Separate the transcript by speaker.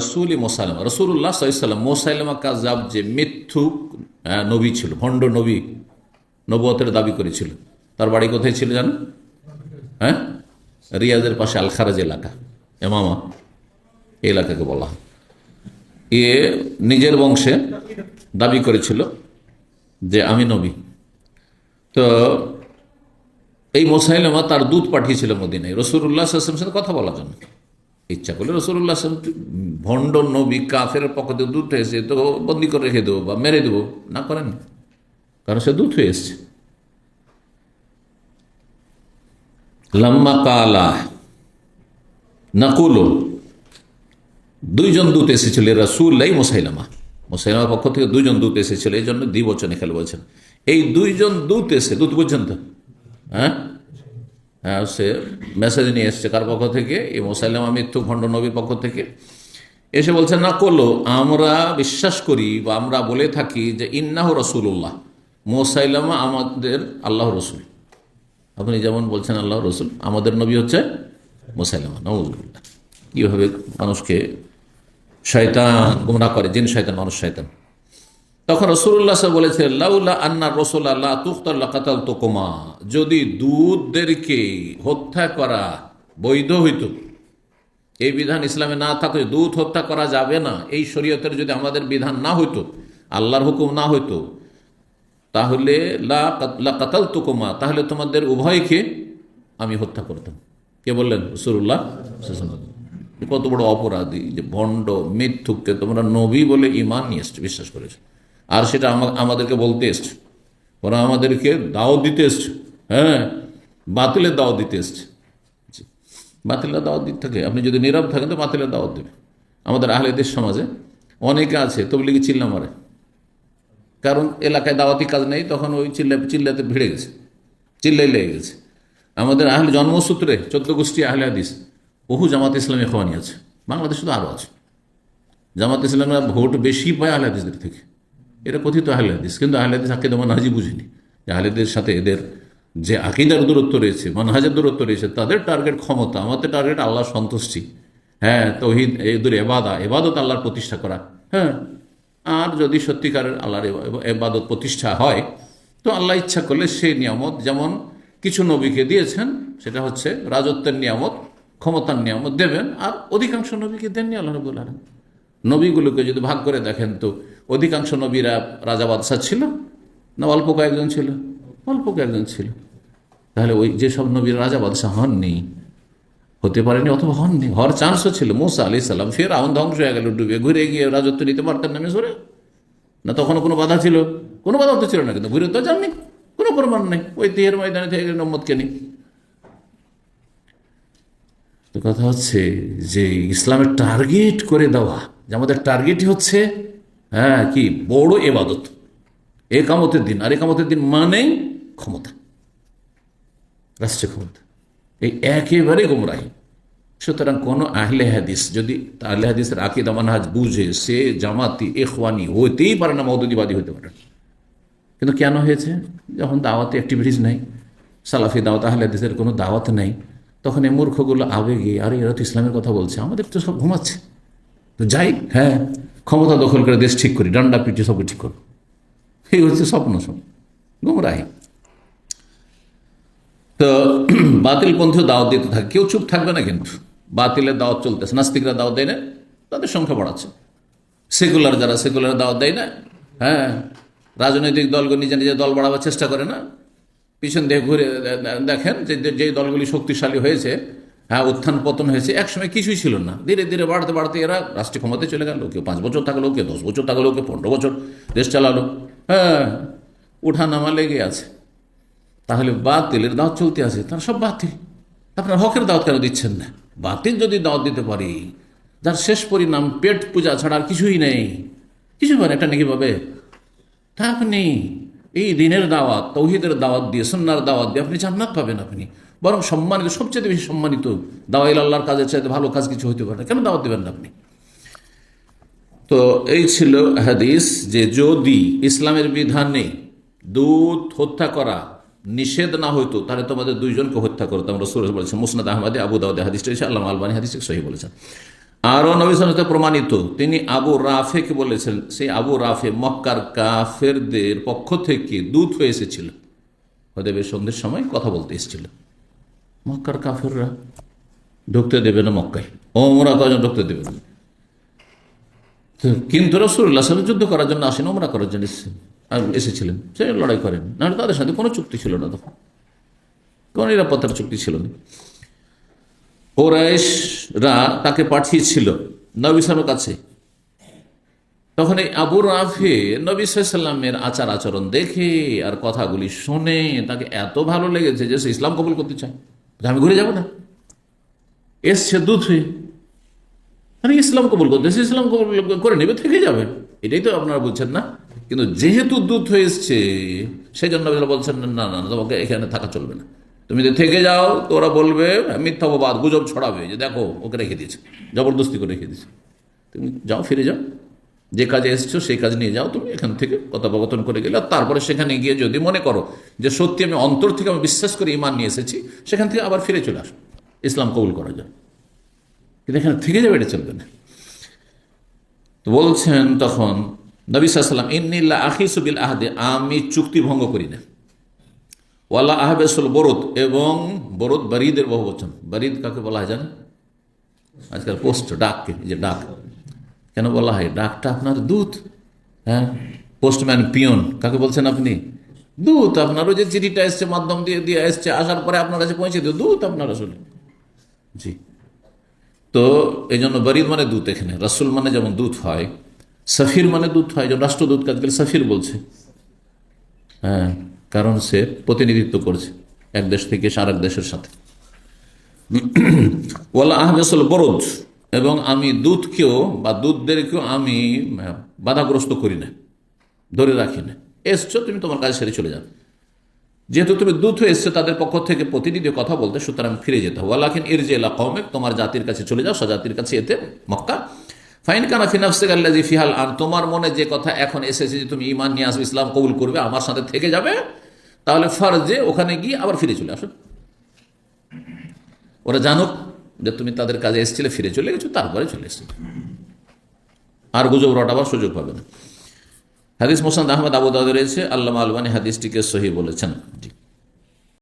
Speaker 1: রসুল মোসালাম রসুল্লাহ মোসাইলামা কাজাব যে মিথ্যুক নবী ছিল, ভণ্ড নবী নবতের দাবি করেছিল। তার বাড়ি কোথায় ছিল হ্যাঁ? রিয়াজের পাশে আল খারাজ এলাকা, এমামা এলাকাকে বলা হয়। এ নিজের বংশে দাবি করেছিল যে আমি নবী। তো এই মোসাইলামা তার দুধ পাঠিয়েছিল মদিনায়। রসুল্লাহ সাথে কথা বলার জন্য। ইচ্ছা করলে রসুল্লাহ ভণ্ড নবী কাফের পক্ষ থেকে দুধ এসে তো বন্দি করে রেখে দেবো বা মেরে দেবো। না করেন। কারণ সে দুধ হয়ে এসছে। লাম্মা কালা নাকুলো। দুইজন দূত এসেছিল রাসুল্লাই মোসাইলামা। মোসাইলামার পক্ষ থেকে দুইজন দূত এসেছিল এই জন্য দুই দ্বিবচনে খেলে বলছেন। এই দুইজন দূত এসে, দূত বুঝছেন তো হ্যাঁ? সে মেসেজ নিয়ে এসছে কার পক্ষ থেকে? এই মোসাইলামা মৃত্যু খণ্ড নবীর পক্ষ থেকে। এসে বলছে, না, করল। আমরা বিশ্বাস করি বা আমরা বলে থাকি যে, ইন্নাহ রসুল্লাহ মোসাইলামা আমাদের আল্লাহ রসুল। আপনি যেমন বলছেন আল্লাহ রসুল, আমাদের নবী হচ্ছে মোসাইলামা নবুল্লাহ কীভাবে মানুষকে শয়তান গুমরা করে? জিন, শয়তান, মানুষ, শয়তান। তখন রসুল্লাহ সাহেব বলেছে লাউলা আন্না রসুল আল্লাহ তুখতাল্লাহ কাতাল তোকমা যদি দুধদেরকে হত্যা করা বৈধ হইত, এই বিধান ইসলামে না থাকলে দুধ হত্যা করা যাবে না। এই শরীয়তের যদি আমাদের বিধান না হইতো, আল্লাহর হুকুম না হইতো, তাহলে লা কাতাল তোকমা তাহলে তোমাদের উভয়কে আমি হত্যা করতাম। কে বললেন? রসুল্লাহ কত বড় অপরাধী, যে ভণ্ড, মিথ্যুককে তোমরা নবী বলে ইমান নিয়ে বিশ্বাস করেছ। আর সেটা আমাদেরকে বলতে এসছো। ওরা আমাদেরকে দাও দিতে এসছো। হ্যাঁ বাতিলের দাও দিতে এসছে। বাতিলের দাওয়াত দিতে থাকে। আপনি যদি নীরব থাকেন তো বাতিলের দাওয়াত দেবে। আমাদের আহলেদের সমাজে অনেকে আছে তবলিগে চিল্লা মারে। কারণ এলাকায় দাওয়াতি কাজ নেই, তখন ওই চিল্লা চিল্লাতে ভিড়ে গেছে। চিল্লাই লেগে গেছে। আমাদের আহলে জন্মসূত্রে চোদ্দ গোষ্ঠী আহলে হাদিস, বহু জামাত ইসলামী খোয়ানি আছে। বাংলাদেশে তো আরও আছে। জামাত ইসলামরা ভোট বেশি পায় আহলে হাদিসদের থেকে। এটা কথিত আহলে হাদিস কিন্তু আহলে হাদিস আকিদা মানহাজি বুঝিনি। যে আহলেদের সাথে এদের যে আকিদার দূরত্ব রয়েছে, মানহাজের দূরত্ব রয়েছে, তাদের টার্গেট ক্ষমতা, আমাদের টার্গেট আল্লাহ সন্তুষ্টি। হ্যাঁ তহিদ, এদের এবাদা এবাদত আল্লাহর প্রতিষ্ঠা করা। হ্যাঁ আর যদি সত্যিকারের আল্লাহর এবাদত প্রতিষ্ঠা হয়, তো আল্লাহ ইচ্ছা করলে সেই নিয়ামত, যেমন কিছু নবীকে দিয়েছেন, সেটা হচ্ছে রাজত্বের নিয়ামত, ক্ষমতার নিয়ামত দেবেন, আর অধিকাংশ নবীকে দেননি আল্লাহ রবুল নবীগুলোকে যদি ভাগ করে দেখেন, তো অধিকাংশ নবীরা রাজা বাদশাহ ছিল না অল্প কয়েকজন ছিল? অল্প কয়েকজন ছিল। তাহলে ওই যেসব নবীর রাজা বাদশাহ হননি, হতে পারেনি অথবা হননি, হওয়ার চান্সও ছিল। মোসা আলি সাল্লাম ফের আউন ধ্বংস হয়ে গেল ডুবে, ঘুরে গিয়ে রাজত্ব নিতে পারতেন না মিশরে না তখনও কোনো বাধা ছিল? কোনো বাধা তো ছিল না, কিন্তু ঘুরে তো যাননি। কোনো প্রমাণ নেই। ওই তেহের ময়দানে থেকে নম্মদকে নেই তো কথা হচ্ছে যে ইসলামের টার্গেট করে দেওয়া, যে আমাদের টার্গেটই হচ্ছে হ্যাঁ কি? বড় এবাদত। একামতের দিন। আর একামতের দিন মানেই ক্ষমতা। রাষ্ট্রীয় ক্ষমতা। এই একেবারে গোমরাহি। সুতরাং কোনো আহলে হাদিস যদি আহলে হাদিসের আকিদা মানহাজ বুঝে, সে জামাতি এখওয়ানি হতেই পারে না মৌদুদিবাদী হতে পারে। কিন্তু কেন হয়েছে? যখন দাওয়াতে অ্যাক্টিভিটিস নেই, সালাফি দাওয়াত, আহলে হাদিসের কোনো দাওয়াত নেই, তখন এই মূর্খগুলো আবেগে, আরে এরা তো ইসলামের কথা বলছে, আমাদের তো সব ঘুমাচ্ছে। তো যাই হ্যাঁ ক্ষমতা দখল করে দেশ ঠিক করি, ডান্ডা পিটিয়ে সবকে ঠিক করো এই হচ্ছে স্বপ্ন সব, গুমরাহি। তো বাতিল পন্থীও দাওয়াত দিতে থাকে, কেউ চুপ থাকবে না কিন্তু। বাতিলের দাওয়াত চলতেছে, নাস্তিকরা দাওয়াত দেয় না, তাদের সংখ্যা বাড়াচ্ছে। সেকুলার যারা সেকুলার দাওয়াত দেয় না হ্যাঁ রাজনৈতিক দলগুলো নিজে নিজে দল বাড়াবার চেষ্টা করে না। পিছন দিয়ে ঘুরে দেখেন যে, যে- যেই দলগুলি শক্তিশালী হয়েছে হ্যাঁ উত্থান পতন হয়েছে। একসময় কিছুই ছিল না। ধীরে ধীরে বাড়তে বাড়তে এরা রাষ্ট্রীয় ক্ষমতায় চলে গেল। কেউ পাঁচ বছর থাকল, কেউ দশ বছর থাকল, কেউ পনেরো বছর দেশ চালালো। হ্যাঁ উঠা নামা লেগে আছে। তাহলে বাতিলের দাওয়াত চলতে আছে। তারা সব বাতিল। আপনার হকের দাওয়াত কেন দিচ্ছেন না? বাতিল যদি দাওয়াত দিতে পারি, যার শেষ পরিণাম পেট পূজা ছাড়া আর কিছুই নেই, কিছু পারে এটা নাকি পাবে তা আপনি এই দিনের দাওয়াত, তৌহিদের দাওয়াত দিয়ে সন্ন্যার দাওয়াত দিয়ে আপনি জান্নাত পাবেন আপনি। বরং সম্মানিত, সবচেয়ে বেশি সম্মানিত দাওয়াইল আল্লাহর কাজের চাইতে ভালো কাজ কিছু হইতে পারে না। কেন দাওয়াত দেবেন না আপনি? তো এই ছিল হাদিস যে যদি ইসলামের বিধানে দুধ হত্যা করা নিষেধ না হইতো, তাহলে তোমাদের দুইজনকে হত্যা করতাম। রসুল বলেছেন মুসনাদ আহমদে আবু দাউদে হাদিসটা এসে আল্লাহ আলবানী হাদিস সহি বলেছেন। আরও নবীতে প্রমাণিত, তিনি আবু রাফেকে বলেছেন, সেই আবু রাফে মক্কার কাফেরদের পক্ষ থেকে দূত হয়ে এসেছিল। হদেবের সন্ধ্যের সময় কথা বলতে এসেছিল। মক্কার কাফেররা ঢুকতে দেবে না মক্কায়। ওমরা কজন ঢুকতে দেবে না। কিন্তু রসুল্লাহ সাহেব যুদ্ধ করার জন্য আসেন ওমরা করার জন্য এসেছিলেন। সে লড়াই করেন। নাহলে তাদের সাথে কোনো চুক্তি ছিল না তখন। কোনো নিরাপত্তার চুক্তি ছিল না। ওরাইশরা তাকে পাঠিয়েছিল নবী কাছে। তখন এই আবু রাফে নবী সাল্লামের আচার আচরণ দেখে আর কথাগুলি শুনে তাকে এত ভালো লেগেছে যে সে ইসলাম কবুল করতে চায়। আমি ঘুরে যাব না। এসছে দুধ হয়ে। আরে ইসলাম কবুল করতে এসে ইসলাম কবুল করে নেবে, থেকে যাবে। এটাই তো আপনারা বলছেন না? কিন্তু যেহেতু দুধ হয়ে এসছে সেই জন্য বলছেন, না না তোমাকে এখানে থাকা চলবে না। তুমি যদি থেকে যাও, তো ওরা বলবে মিথ্যাবাদ গুজব ছড়াবে। যে দেখো, ওকে রেখে দিয়েছে, জবরদস্তি করে রেখে দিয়েছে। তুমি যাও, ফিরে যাও। যে কাজে এসছো সেই কাজ নিয়ে যাও, তুমি এখান থেকে কথোপকথন করে গেলে, আর তারপরে সেখানে গিয়ে যদি মনে করো যে সত্যি আমি অন্তর থেকে আমি বিশ্বাস করে ইমান নিয়ে এসেছি, সেখান থেকে আবার ফিরে চলে আসো। ইসলাম কবুল করা যায়। কিন্তু এখানে থেকে যাবে, এটা চলবে না। তো বলছেন তখন নবী সাল্লাম ইন্নিল্লা আখিসুবিল আহদে আমি চুক্তি ভঙ্গ করি না। ওয়াল্লা আহবেসুল বরুদ এবং বরুদ বারিদের বহু বচন বারিদ কাকে বলা হয় জানেন? আজকাল পোস্ট ডাককে যে ডাক। কেন বলা হয়? ডাকটা আপনার দূত হ্যাঁ? পোস্টম্যান, পিয়ন, কাকে বলছেন আপনি? দূত, আপনার ওই যে চিঠিটা এসছে, মাধ্যম দিয়ে দিয়ে এসছে, আসার পরে আপনার কাছে পৌঁছে দিও দূত আপনার আসলে। জি। তো এই জন্য বরিদ মানে দূত এখানে, রাসুল মানে যেমন দূত হয়, সফির মানে দূত হয়, যেমন রাষ্ট্রদূতকে আজকাল সফির বলছে। হ্যাঁ কারণ সে প্রতিনিধিত্ব করছে, এক দেশ থেকে আর এক দেশের সাথে। ওয়াল্লা আহমেসল বরদ এবং আমি দুধকেও বা দুধদেরকেও আমি বাধাগ্রস্ত করি না, ধরে রাখি না। এসছো, তুমি তোমার কাছে সেরে চলে যাবে যেহেতু তুমি দূত হয়ে এসছো, তাদের পক্ষ থেকে প্রতিনিধি কথা বলতে সুতরাং ফিরে যেতে হবে। আল্লাহিন এর যে কমে তোমার জাতির কাছে চলে যাও, স্বজাতির কাছে এতে মক্কা। ফাইন কানা ফিনাফসে আল্লাজি ফিহাল আর তোমার মনে যে কথা এখন এসেছে যে তুমি ইমান নিয়ে আসবে, ইসলাম কবুল করবে, আমার সাথে থেকে যাবে, তাহলে ফরজে ওখানে গিয়ে আবার ফিরে চলে আসো। ওরা জানুক যে তুমি তাদের কাজে এসেছিলে, ফিরে চলে গেছো, তারপরে চলে এসেছিলে আর গুজব রটাবার সুযোগ পাবে না। হাদিস মোসান আহমদ আবু দাউদ রয়েছে আল্লাহ আলবানী হাদিসটিকে সহি বলেছেন।